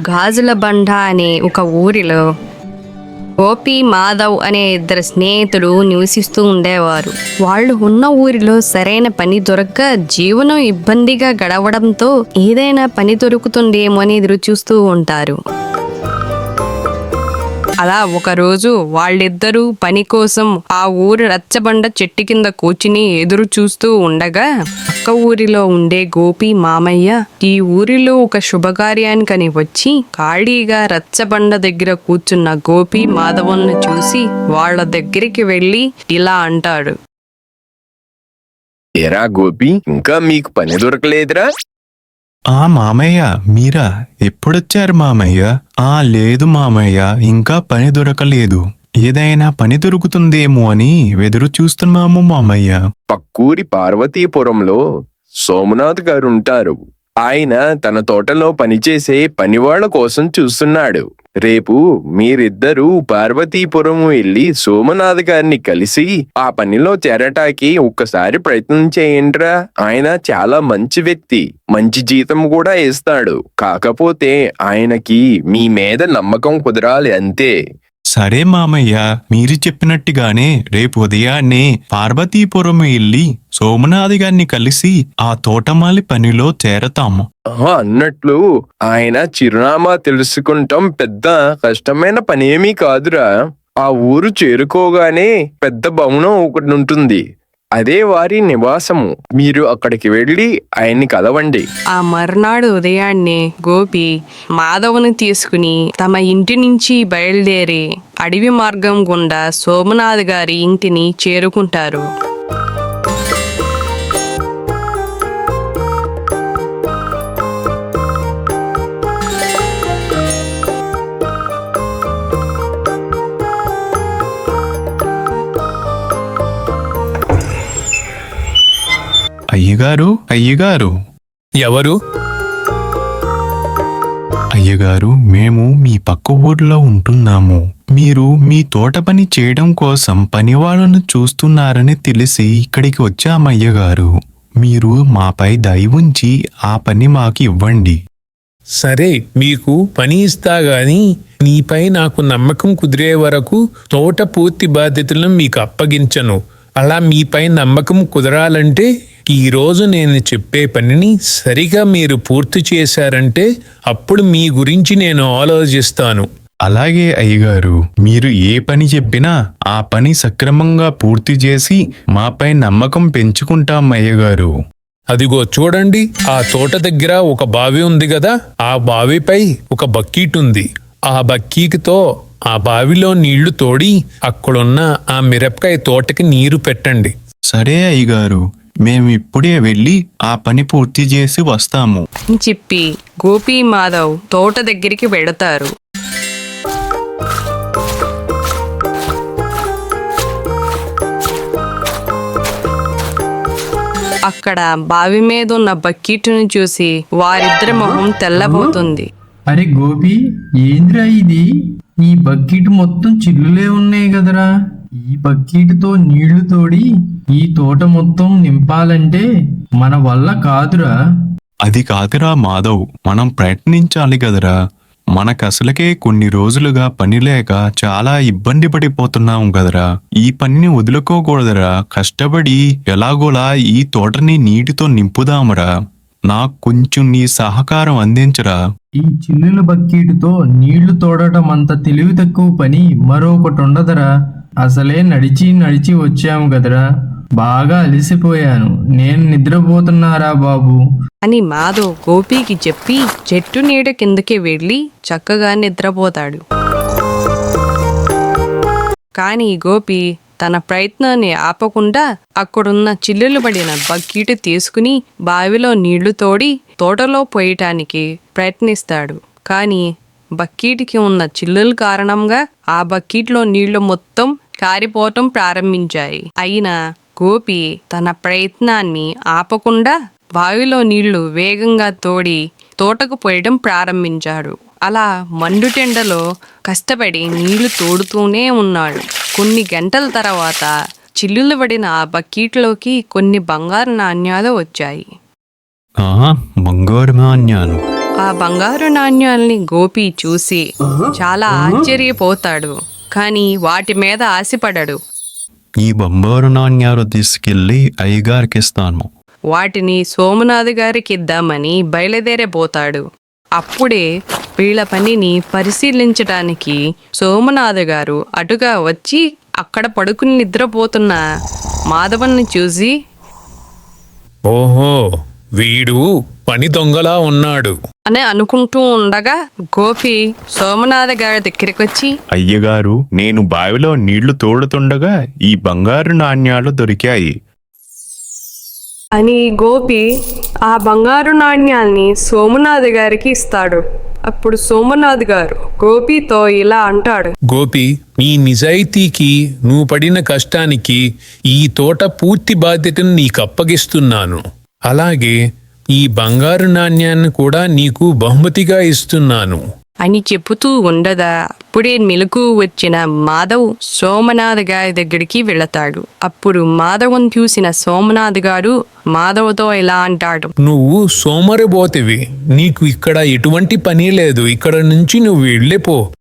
గాజుల బండ అనే ఒక ఊరిలో గోపి మాధవ్ అనే ఇద్దరు స్నేహితులు నివసిస్తూ ఉండేవారు. వాళ్ళు ఉన్న ఊరిలో సరైన పని దొరక్క జీవనం ఇబ్బందిగా గడవడంతో ఏదైనా పని దొరుకుతుందేమో అని ఎదురు చూస్తూ ఉంటారు. అలా ఒకరోజు వాళ్ళిద్దరూ పని కోసం ఆ ఊరి రచ్చబండ చెట్టు కింద కూర్చుని ఎదురు చూస్తూ ఉండగా పక్క ఊరిలో ఉండే గోపి మామయ్య ఈ ఊరిలో ఒక శుభకార్యానికని వచ్చి ఖాళీగా రచ్చబండ దగ్గర కూర్చున్న గోపి మాధవన్ను చూసి వాళ్ళ దగ్గరికి వెళ్ళి ఇలా అంటాడు. ఎరా గోపి ఇంకా మీకు పని దొరకలేదురా? ఆ మామయ్య మీరా ఎప్పుడొచ్చారు మామయ్య? ఆ లేదు మామయ్య ఇంకా పని దొరకలేదు. ఏదైనా పని దొరుకుతుందేమో అని వెదురు చూస్తున్నాము మామయ్య. పక్కూరి పార్వతీపురంలో సోమనాథ్ గారు ఉంటారు ఆయన తన తోటలో పనిచేసే పనివాళ్ళ కోసం చూస్తున్నాడు. రేపు మీరిద్దరూ పార్వతీపురం వెళ్ళి సోమనాథ్ గారిని కలిసి ఆ పనిలో చేరటానికి ఒక్కసారి ప్రయత్నం చేయండిరా. ఆయన చాలా మంచి వ్యక్తి. మంచి జీతం కూడా ఇస్తాడు. కాకపోతే ఆయనకి మీ మీద నమ్మకం కుదరాలి అంతే. సరే మామయ్య మీరు చెప్పినట్టుగానే రేపు ఉదయాన్నే పార్వతీపురం వెళ్ళి సోమనాథి గారిని కలిసి ఆ తోటమాలి పనిలో చేరతాము. అన్నట్లు ఆయన చిరునామా తెలుసుకుంటాం పెద్ద కష్టమైన పనేమీ కాదురా. ఆ ఊరు చేరుకోగానే పెద్ద భవనం ఒకటి ఉంటుంది. అదే వారి నివాసము. మీరు అక్కడికి వెళ్ళి ఆయన్ని కలవండి. ఆ మర్నాడు ఉదయాన్నే గోపి మాధవ్ని తీసుకుని తమ ఇంటి నుంచి బయలుదేరి అడవి మార్గం గుండా సోమనాథ్ గారి ఇంటిని చేరుకుంటారు. అయ్యగారు అయ్యగారు. ఎవరు? అయ్యగారు మేము మీ పక్క ఊర్లో ఉంటున్నాము. మీరు మీ తోట పని చేయడం కోసం పనివాళ్ళను చూస్తున్నారని తెలిసి ఇక్కడికి వచ్చామయ్యగారు మీరు మాపై దయ ఉంచి ఆ పని మాకు ఇవ్వండి. సరే మీకు పని ఇస్తా గాని నీపై నాకు నమ్మకం కుదిరే వరకు తోట పూర్తి బాధ్యతలను మీకు అప్పగించను. అలా మీపై నమ్మకం కుదరాలంటే ఈ రోజు నేను చెప్పే పనిని సరిగా మీరు పూర్తి చేశారంటే అప్పుడు మీ గురించి నేను ఆలోచిస్తాను. అలాగే అయ్యగారు మీరు ఏ పని చెప్పినా ఆ పని సక్రమంగా పూర్తి చేసి మాపై నమ్మకం పెంచుకుంటాం అయ్యగారు. అదిగో చూడండి ఆ తోట దగ్గర ఒక బావి ఉంది కదా ఆ బావిపై ఒక బక్కీట్ ఉంది. ఆ బక్కీకితో ఆ బావిలో నీళ్ళు తోడి అక్కడున్న ఆ మిరపకాయ తోటకి నీరు పెట్టండి. సరే అయ్యగారు మేము ఇప్పుడే వెళ్ళి ఆ పని పూర్తి చేసి వస్తాము. అని చెప్పి గోపి మాధవ్ తోట దగ్గరికి వెడతారు అక్కడ బావి మీద ఉన్న బకెట్ను చూసి వారిద్దరి మొహం తెల్లబోతుంది. అరే గోపి ఏంద్రా ఇది? ఈ బకెట్ మొత్తం చిల్లులే ఉన్నాయి కదరా. ఈ బకెట్తో నీళ్ళు తోడి ఈ తోట మొత్తం నింపాలంటే మన వల్ల కాదురా. అది కాదురా మాధవ్ మనం ప్రయత్నించాలి కదరా. మనకు అసలుకే కొన్ని రోజులుగా పని లేక చాలా ఇబ్బంది పడిపోతున్నాం కదరా. ఈ పనిని వదులుకోకూడదురా. కష్టపడి ఎలాగోలా ఈ తోటని నీటితో నింపుదామరా. నాకు కొంచెం నీ సహకారం అందించరా. ఈ చిల్లుల బకెట్తో నీళ్ళు తోడటం అంత తెలివి తక్కువ పని మరొకటి ఉండదురా. అసలే నడిచి నడిచి వచ్చాము కదరా. బాగా అలసిపోయాను. నేను నిద్రపోతున్నారా బాబు? అని మాధవ్ గోపికి చెప్పి చెట్టు నీడ కిందకి వెళ్ళి చక్కగా నిద్రపోతాడు. కానీ గోపి తన ప్రయత్నాన్ని ఆపకుండా అక్కడున్న చిల్లులు పడిన బక్కీటు తీసుకుని బావిలో నీళ్ళు తోడి తోటలో పోయటానికి ప్రయత్నిస్తాడు. కానీ బకెట్కి ఉన్న చిల్లుల కారణంగా ఆ బకెట్లో నీళ్ళు మొత్తం కారిపోవటం ప్రారంభించాయి. అయినా గోపి తన ప్రయత్నాన్ని ఆపకుండా బావిలో నీళ్ళు వేగంగా తోడి తోటకు పోయడం ప్రారంభించాడు. అలా మండుటెండలో కష్టపడి నీళ్ళు తోడుతూనే ఉన్నాడు. కొన్ని గంటల తర్వాత చిల్లులు పడిన ఆ బకెట్లోకి కొన్ని బంగారు నాణ్యాలు వచ్చాయి. బంగారు నాణ్యాలు. ఆ బంగారు నాణ్యాల్ని గోపి చూసి చాలా ఆశ్చర్యపోతాడు. కానీ వాటి మీద ఆశపడడు. ఈ బంగారు నాణ్యాలు తీసుకెళ్ళి అయ్యగారికి ఇస్తాను వాటిని సోమనాథ్ గారికి ఇద్దామని బయలుదేరబోతాడు. అప్పుడే వీళ్ళ పనిని పరిశీలించడానికి సోమనాథ్ గారు అటుగా వచ్చి అక్కడ పడుకుని నిద్రపోతున్న మాధవన్ని చూసి ఓహో! వీడు పని దొంగలా ఉన్నాడు. అని అనుకుంటూ ఉండగా గోపి సోమనాథ గారి దగ్గరికి వచ్చి అయ్యగారు నేను బావిలో నీళ్ళు తోడుతుండగా ఈ బంగారు నాణ్యాలు దొరికాయి. అని గోపి ఆ బంగారు నాణ్యాల్ని సోమనాథ్ గారికి ఇస్తాడు. అప్పుడు సోమనాథ్ గారు గోపితో ఇలా అంటాడు. గోపి నీ నిజాయితీకి నువ్వు పడిన కష్టానికి ఈ తోట పూర్తి బాధ్యతను నీకు అప్పగిస్తున్నాను. అలాగే ఈ బంగారు నాణ్యాన్ని కూడా నీకు బహుమతిగా ఇస్తున్నాను. అని చెబుతూ ఉండదా అప్పుడే మెలకు వచ్చిన మాధవ్ సోమనాథ్ గారి దగ్గరికి వెళతాడు. అప్పుడు మాధవన్ చూసిన సోమనాథ్ గారు మాధవ్తో ఇలా అంటాడు? నువ్వు సోమరిబోతివి. నీకు ఇక్కడ ఎటువంటి పని లేదు. ఇక్కడ నుంచి నువ్వు వెళ్ళిపో.